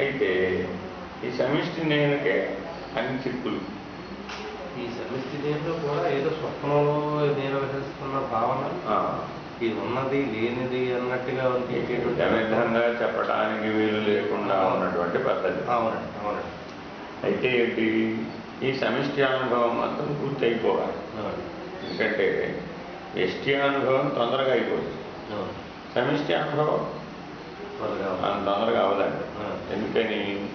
అయితే ఈ సమిష్టి నేనకే అన్ని చిక్కులు. ఈ సమిష్టి దేంట్లో కూడా ఏదో స్వప్నంలో నిర్వహిస్తున్న భావన ఇది ఉన్నది లేనిది అన్నట్టుగా అనిపించేటువంటి విధంగా చెప్పడానికి వీలు లేకుండా ఉన్నటువంటి పద్ధతి. అవునండి అవునండి. అయితే ఏంటి? ఈ సమిష్టి అనుభవం మొత్తం పూర్తి అయిపోవాలి అవునండి. ఎందుకంటే ఎష్టి అనుభవం తొందరగా అయిపోతుంది. సమిష్టి అనుభవం అంత తొందరగా. ఎందుకని?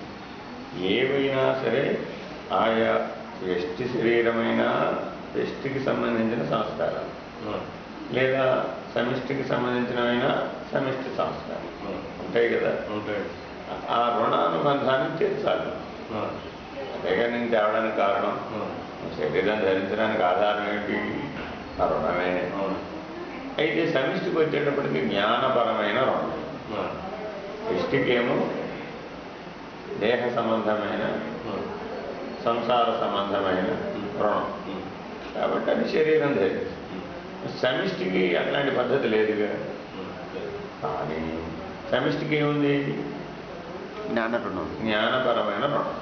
ఏవైనా సరే ఆయా వ్యష్టి శరీరమైన వ్యష్టికి సంబంధించిన సంస్కారాలు. లేదా సమిష్టికి సంబంధించినవైన సమిష్టి సంస్కారం. ఉంటాయి కదా? ఆ రుణానుబంధాన్ని తీర్చాలి. అంతేగా నేను తేవడానికి కారణం. శరీరం ధరించడానికి ఆధారం ఏంటి? ఆ రుణమే. అయితే సమిష్టికి వచ్చేటప్పటికి జ్ఞానపరమైన రుణం. అవును. ఇష్టికేమో దేహ సంబంధమైన. సంసార సంబంధమైన రుణం. కాబట్టి అది శరీరం ఉమ్. సమిష్టికి అట్లాంటి పద్ధతి లేదుగా. కానీ సమిష్టికి ఏముంది జ్ఞాన రుణం జ్ఞానపరమైన రుణం.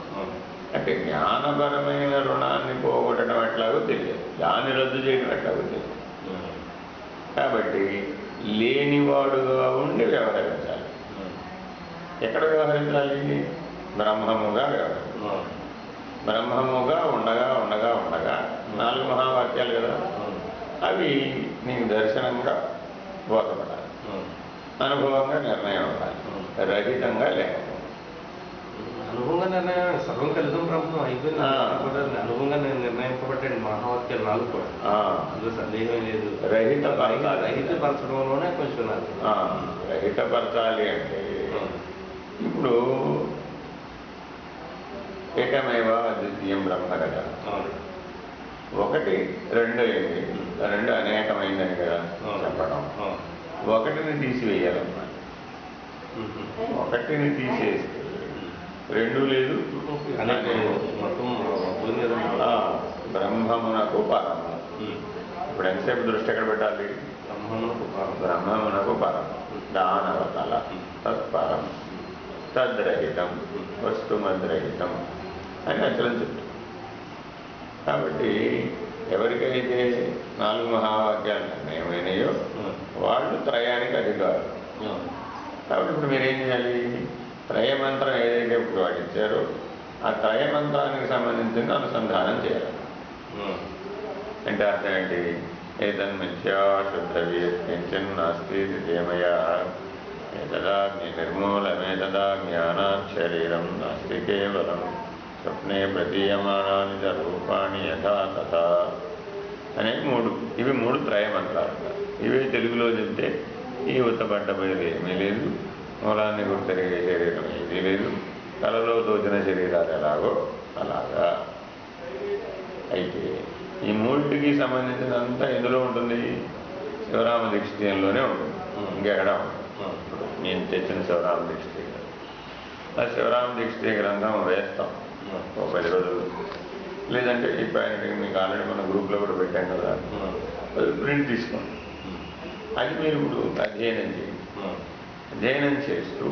అంటే జ్ఞానపరమైన రుణాన్ని పోగొట్టడం ఎట్లాగో తెలియదు దాన్ని రద్దు చేయడం ఎట్లాగో తెలియదు. కాబట్టి లేనివాడుగా ఉండి వ్యవహరించాలి. ఎక్కడ వ్యవహరించాలి బ్రహ్మముగా వ్యవహరించాలి. బ్రహ్మముగా ఉండగా ఉండగా ఉండగా నాలుగు మహావాక్యాలు కదా. అవి నీకు దర్శనంగా బోధపడాలి. అనుభవంగా నిర్ణయం అవ్వాలి రహితంగా లేకపోవాలి అనుభవంగా నిర్ణయం సర్వం కలిసం బ్రహ్మం అయిపోయింది. అనుభవంగా నేను నిర్ణయింపబడ్డాడు మహావాక్యాలు నాలుగు కూడా. అందులో సందేహం లేదు. రహిత. రహిత పరచడంలోనే కొంచెం నాకు ఆ, రహితపరచాలి అంటే ఇప్పుడు ఏకమేవ ద్వితీయం బ్రహ్మ కదా ఒకటి రెండు అయింది రెండు అనేకమైందని కదా. చెప్పడం. ఒకటిని తీసివేయాలన్నమాట. ఒకటిని తీసేస్తే రెండు లేదు. బ్రహ్మమునకు పరము. ఇప్పుడు ఎంతసేపు దృష్టి ఎక్కడ పెట్టాలి? బ్రహ్మమునకు భావం. బ్రహ్మమునకు పరము. దానవతల తత్పరం తద్రహితం వస్తుమద్రహితం అని అచలం చెప్తాం కాబట్టి ఎవరికైతే నాలుగు మహావాక్యాలు నిర్ణయమైనయో వాళ్ళు త్రయానికి అధికారులు. కాబట్టి ఇప్పుడు మీరేం చేయాలి? త్రయమంత్రం ఏదైతే ఇప్పుడు వాడు ఇచ్చారో ఆ త్రయమంత్రానికి సంబంధించిన అనుసంధానం చేయాలి. అంటే అర్థం ఏంటి? ఏదన్ మిథ్యా శుద్ధవ్యక్తించన్ నాస్తి ద్వితీయమయ ఏతదాగ్ని నిర్మూలమేతదా జ్ఞానాత్ శరీరం నాస్తి కేవలం స్వప్నే ప్రతీయమానాన్ని చ రూపాణి యథా తథా అనే మూడు ఇవి మూడు త్రయమంత్రాలు ఇవే తెలుగులో చెప్తే ఈ ఉత్తపడ్డపోయేది ఏమీ లేదు। మూలాన్ని గుర్తెరిగే శరీరం ఏదీ లేదు। కలలో తోచిన శరీరాలు ఎలాగో అలాగా। అయితే ఈ మూడింటికి సంబంధించినంతా ఎందులో ఉంటుంది శివరామ దీక్షితంలోనే ఉంటుంది. ఇంకెక్కడ ఉంటుంది? నేను తెచ్చిన శివరామ దీక్షిత ఆ శివరామ దీక్షిత గ్రంథం వేస్తాం. ఒక పది రోజులు. లేదంటే ఇప్పుడు ఆయన మీకు ఆల్రెడీ మన గ్రూప్లో కూడా పెట్టాం కదా. అది ప్రింట్ తీసుకోండి. అది మీరు ఇప్పుడు అధ్యయనం చేయండి. అధ్యయనం చేస్తూ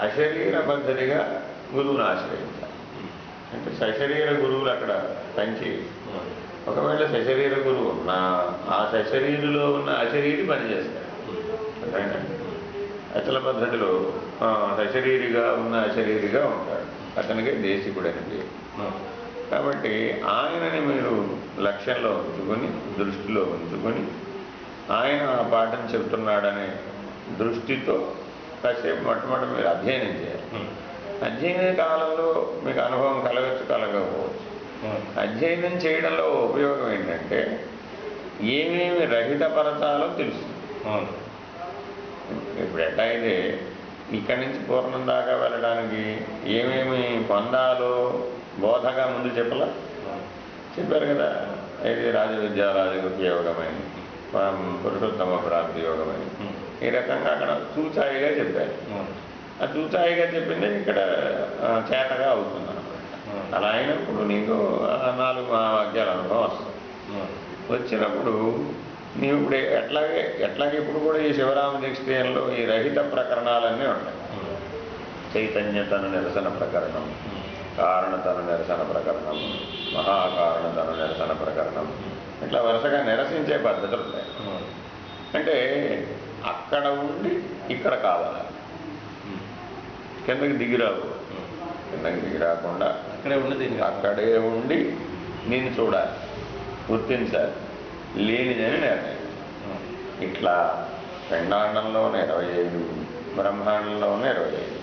అశరీర పద్ధతిగా గురువుని ఆశ్రయించాలి. అంటే సశరీర గురువులు అక్కడ పనిచేయరు. ఒకవేళ సశరీర గురువు నా ఆ సశరీరులో ఉన్న అశరీరి పనిచేస్తాడు. అర్థమైందండి అచల పద్ధతిలో ఆ, సశరీరిగా ఉన్న అశరీరిగా ఉంటాడు అతనికి దేశికుడని పేరు. కాబట్టి ఆయనని మీరు లక్ష్యంలో ఉంచుకొని దృష్టిలో ఉంచుకొని ఆయన ఆ పాఠం చెప్తున్నాడనే దృష్టితో కాసేపు మొట్టమొదటి మీరు అధ్యయనం చేయాలి. అధ్యయన కాలంలో మీకు అనుభవం కలగచ్చు కలగకపోవచ్చు. అధ్యయనం చేయడంలో ఉపయోగం ఏంటంటే ఏమేమి రహితపరచాలో తెలుస్తుంది అవును. ఇప్పుడు ఎట్లా అయితే ఇక్కడి నుంచి పూర్ణం దాకా వెళ్ళడానికి ఏమేమి పొందాలో బోధగా ముందు చెప్పలా? చెప్పారు కదా ఇది రాజవిద్య రాజగుప్త యోగమని పురుషోత్తమ ప్రాప్తి యోగమని ఈ రకంగా అక్కడ చూచాయిగా చెప్పారు. ఆ చూచాయిగా చెప్పింది ఇక్కడ చేతగా అవుతుంది అనమాట అలా అయినప్పుడు నీకు నాలుగు మహావాక్యాల అనుభవం వస్తుంది. వచ్చినప్పుడు నీవు ఇప్పుడు ఎట్లాగే ఎట్లాగే ఇప్పుడు కూడా ఈ శివరామ దీక్షలో ఈ రహిత ప్రకరణాలన్నీ ఉంటాయి. చైతన్యతను నిరసన ప్రకరణం కారణతను నిరసన ప్రకరణం మహాకారణతను నిరసన ప్రకరణం. ఇట్లా వరుసగా నిరసించే పద్ధతులు ఉంటాయి. అంటే అక్కడ ఉండి ఇక్కడ కావాలి. కిందకి దిగిరావు కిందకి దిగిరాకుండా అక్కడే ఇంకా అక్కడే ఉండి నేను చూడాలి. గుర్తించాలి. లేనిదని నిర్ణయం ఇట్లా పిండాండంలోనే ఇరవై ఐదు బ్రహ్మాండంలోనే ఇరవై ఐదు.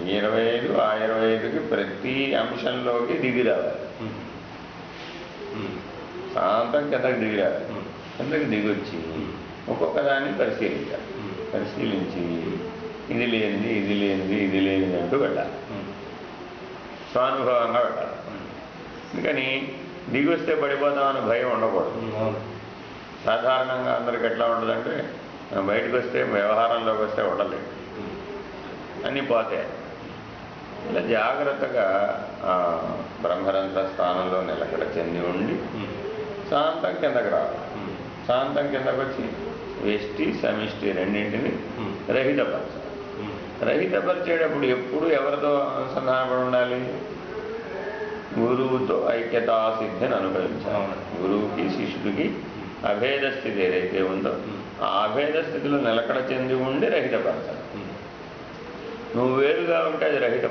ఈ ఇరవై ఐదు ఆ ఇరవై ఐదుకి ప్రతి అంశంలోకి దిగి రావాలి. శాంతం కిందకి దిగి రావాలి. కిందకి దిగొచ్చి ఒక్కొక్క దాన్ని పరిశీలించాలి. పరిశీలించి ఇది లేనిది ఇది లేనిది ఇది లేనిది అంటూ వెళ్ళాలి. స్వానుభవంగా వెళ్ళాలి. అందుకని దిగి వస్తే పడిపోతామని భయం ఉండకూడదు. సాధారణంగా అందరికి ఎట్లా ఉంటుందంటే బయటకు వస్తే వ్యవహారంలోకి వస్తే ఉండలేదు అన్నీ పోతాయి. ఇలా జాగ్రత్తగా బ్రహ్మరంధ్ర స్థానంలో నిలకడ చెంది ఉండి శాంతం కిందకి రావాలి. శాంతం కిందకు వచ్చి వెష్టి సమిష్టి రెండింటిని రహితపరచాలి. రహితపరిచేటప్పుడు ఎప్పుడు ఎవరితో అనుసంధానపడి ఉండాలి? గురువుతో ఐక్యతా సిద్ధిని అనుభవించాలి. గురువుకి శిష్యుడికి అభేద స్థితి ఏదైతే ఉందో ఆ అభేద స్థితిలో నిలకడ చెంది ఉండి రహితపరచాలి. నువ్వు వేరుగా ఉంటే అది రహిత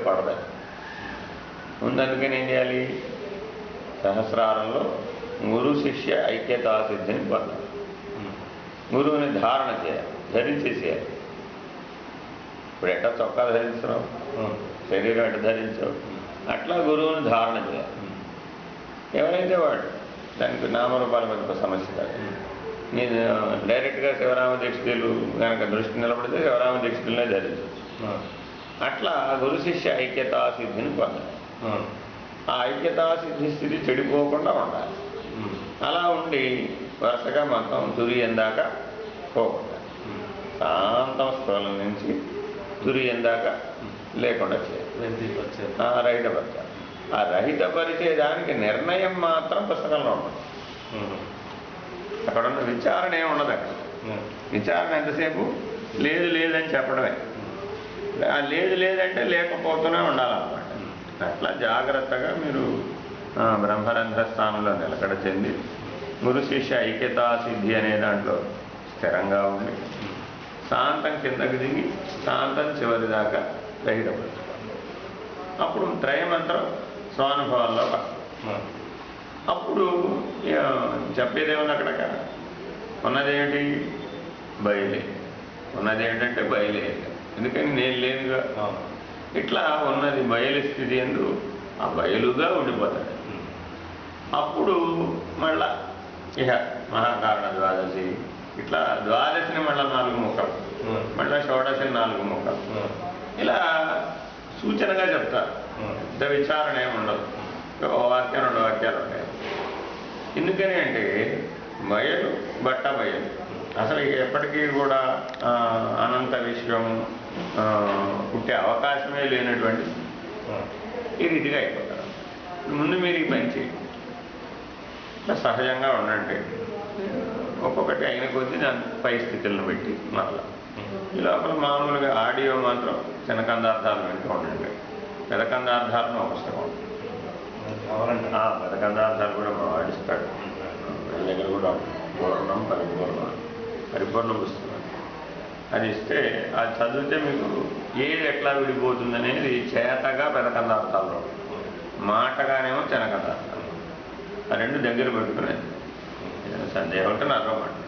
ముందు అందుకని ఏం చేయాలి? సహస్రారంలో గురు శిష్య ఐక్యతా సిద్ధిని పొందాలి. గురువుని ధారణ చేయాలి ధరించేసేయాలి. ఇప్పుడు ఎట్లా చొక్కా ధరిస్తున్నావు శరీరం ఎట్ట ధరించావు? అట్లా గురువుని ధారణ చేయాలి. ఎవరైతే వాడు దానికి నామరూపాల మీద ఒక సమస్య కాదు నేను డైరెక్ట్గా శివరామ దీక్షితులు కనుక దృష్టి నిలబడితే శివరామ దీక్షితులనే ధరించవచ్చు అట్లా గురు శిష్య ఐక్యతా సిద్ధిని పొందాలి. ఆ. ఐక్యతా సిద్ధి స్థితి చెడిపోకుండా ఉండాలి. అలా ఉండి వరుసగా మొత్తం తురియం దాకా పోకుండా శాంతం స్థూలం నుంచి తురియం దాకా లేకుండా చేయాలి. వచ్చారు ఆ రహితపరచాలి ఆ రహితపరిచేదానికి నిర్ణయం మాత్రం పుస్తకంలో ఉండదు. అక్కడ ఉన్న విచారణ ఏమి ఉండదు అక్కడ. విచారణ ఎంతసేపు? లేదు లేదని చెప్పడమే. ఆ లేదు లేదంటే లేకపోతూనే ఉండాలన్నమాట. అట్లా జాగ్రత్తగా మీరు ఆ, బ్రహ్మరంధ్ర స్థానంలో నిలకడ చెంది గురు శిష్య ఐక్యతా సిద్ధి అనే దాంట్లో స్థిరంగా ఉండి శాంతం కిందకి దిగి శాంతం చివరి దాకా రహితపరచుకోవాలి అప్పుడు త్రయమంత్రం స్వానుభవాల్లో వస్తుంది. అప్పుడు ఆ, చెప్పేదేముంది అక్కడ? ఉన్నదేమిటి? బయలే. ఉన్నది ఏంటంటే బయలే. ఎందుకని నేను లేనుగా? ఇట్లా ఉన్నది బయలు స్థితి ఎందు ఆ బయలుగా ఉండిపోతాడు. అప్పుడు మళ్ళా ఇహ మహాకారణ ద్వాదశి ఇట్లా ద్వాదశిని మళ్ళా నాలుగు ముక్కలు. మళ్ళా షోడశిని నాలుగు ముక్కలు. ఇలా సూచనగా చెప్తారు. ఇంత విచారణ ఏమి ఉండదు. ఓ వాక్యం రెండు వాక్యాలు ఉంటాయి. ఎందుకని అంటే బయలు బట్ట బయలు అసలు ఎప్పటికీ కూడా అనంత విశ్వం పుట్టే అవకాశమే లేనటువంటి ఈ రీతిగా అయిపోతారు. ముందు మీరు ఈ పని చేయండి. సహజంగా ఉండండి. ఒక్కొక్కటి అయిన కొద్దీ దాని పరిస్థితులను బట్టి పెట్టి మరలా. ఈ లోపల మామూలుగా ఆడియో మాత్రం చిన్నకందార్థాలు వింటూ ఉండండి. పెదకందార్థాలను ఒక పుస్తకం పెదకందార్థాలు కూడా మా వాడిస్తాడు. వీళ్ళ దగ్గర కూడా. పూర్ణం పరిపూర్ణం పరిపూర్ణ పుస్తకం అది ఇస్తే అది చదివితే మీకు ఏది ఎట్లా విడిపోతుంది అనేది చేతగా పెదకందార్థాల్లో. మాటగానేమో చిన్నకందార్థాలు ఆ రెండు దగ్గర పెట్టుకునేది. సందేహం ఉంటే నాకు అవ్వండి